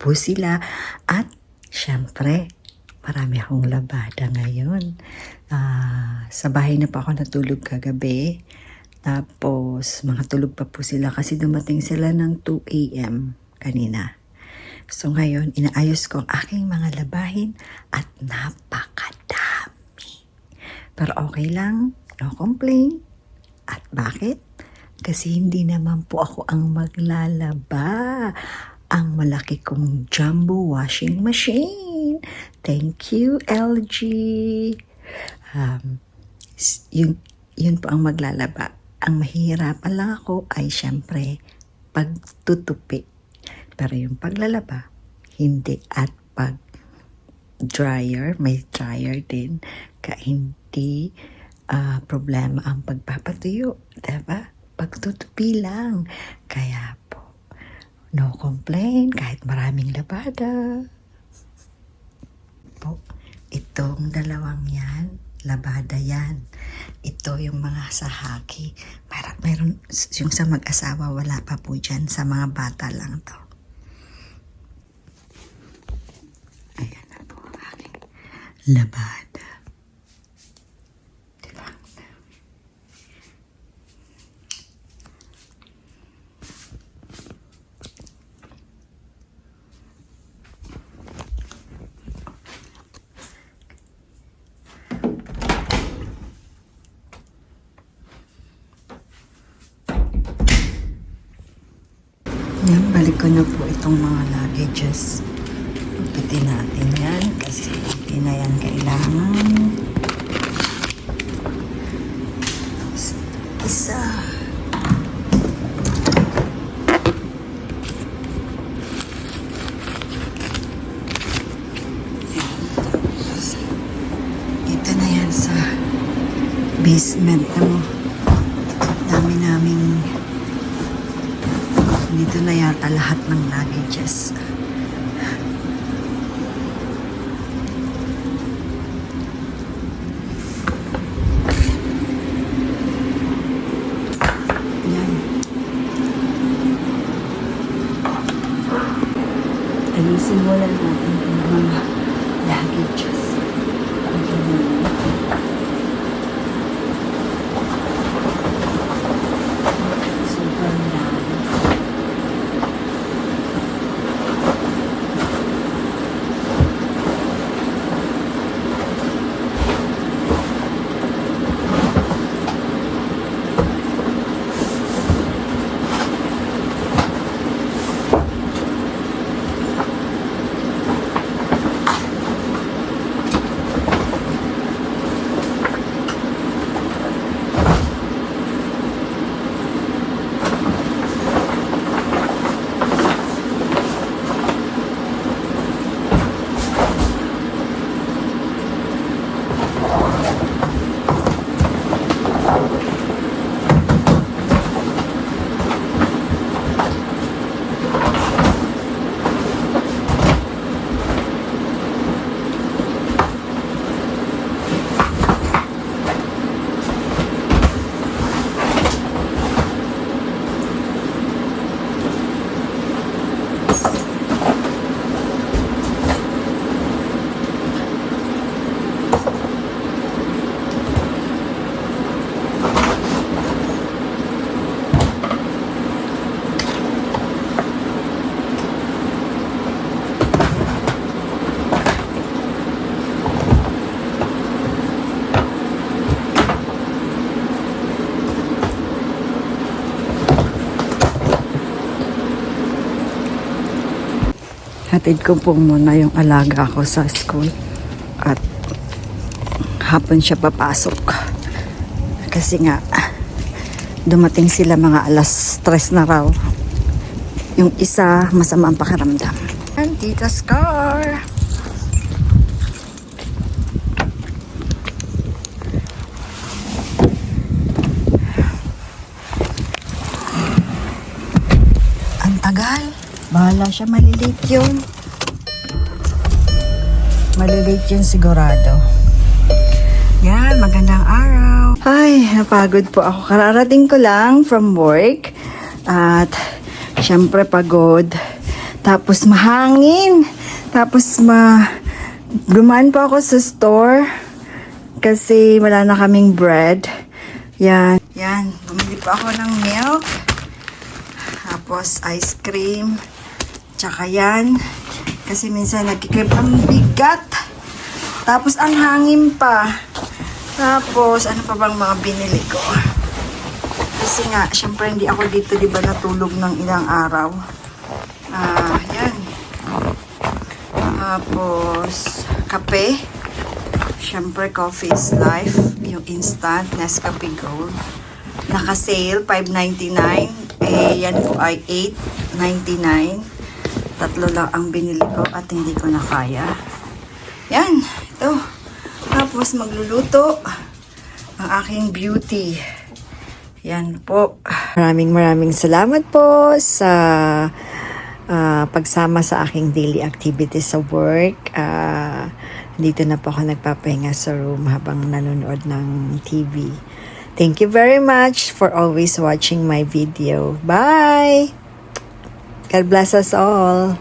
po sila. At syempre, marami akong labada ngayon. Ah, sa bahay na pa ako natulog kagabi. Tapos, mga tulog pa po sila kasi dumating sila ng 2 a.m. kanina. So ngayon, inaayos ko ang aking mga labahin at napakadami. Pero okay lang, no complaint. At bakit? Kasi hindi naman po ako ang maglalaba. Ang malaki kong jumbo washing machine. Thank you, LG. Um, yun, yun po ang maglalaba. Ang mahihirapan lang ako ay syempre pagtutupi. Pero yung paglalaba, hindi. At pag dryer, may dryer din. Kaya hindi ah, problema ang pagpapatuyo. Diba? Pagtutupi lang. Kaya po, no complaint kahit maraming labada. Po, itong dalawang yan, labada yan. Ito yung mga sa haki. Meron, meron, yung sa mag-asawa, wala pa po dyan. Sa mga bata lang to. Ayan na po ang aking labada. Diba? Yan, balik ko na po itong mga luggages. Pagpitin natin yan kasi hindi na yan kailangan. Isa. Dito na yan sa basement na mo. Yata lahat ng luggages. Yan. Ayusin mo lang natin yung mga luggages. Hatid ko po muna yung alaga ko sa school. At hapon siya papasok. Kasi nga, dumating sila mga alas stress na raw. Yung isa, masama ang pakiramdam. And Tita's car. Ang tagal. Bahala siya, malilate yun. Malilate yun sigurado. Yan, magandang araw. Ay, napagod po ako. Kararating ko lang from work. At, syempre pagod. Tapos mahangin. Tapos ma... Dumaan po ako sa store kasi wala na kaming bread. Yan. Yan. Bumili po ako ng milk. Tapos ice cream. Tsaka yan. Kasi minsan nagkikrib ang bigat. Tapos ang hangin pa. Tapos ano pa bang mga binili ko? Kasi nga, syempre hindi ako dito, di natulog ng ilang araw. Ah, yan. Tapos, kape. Syempre, coffee is life. Yung instant, Nescafe Gold. Naka-sale, 5.99. Eh, yan po ay 8.99. Tatlo lang ang binili ko at hindi ko na kaya. Yan, ito. Tapos, magluluto ang aking beauty. Yan po. Maraming maraming salamat po sa ah, pagsama sa aking daily activities sa work. Ah, dito na po ako nagpapahinga sa room habang nanonood ng TV. Thank you very much for always watching my video. Bye! God bless us all.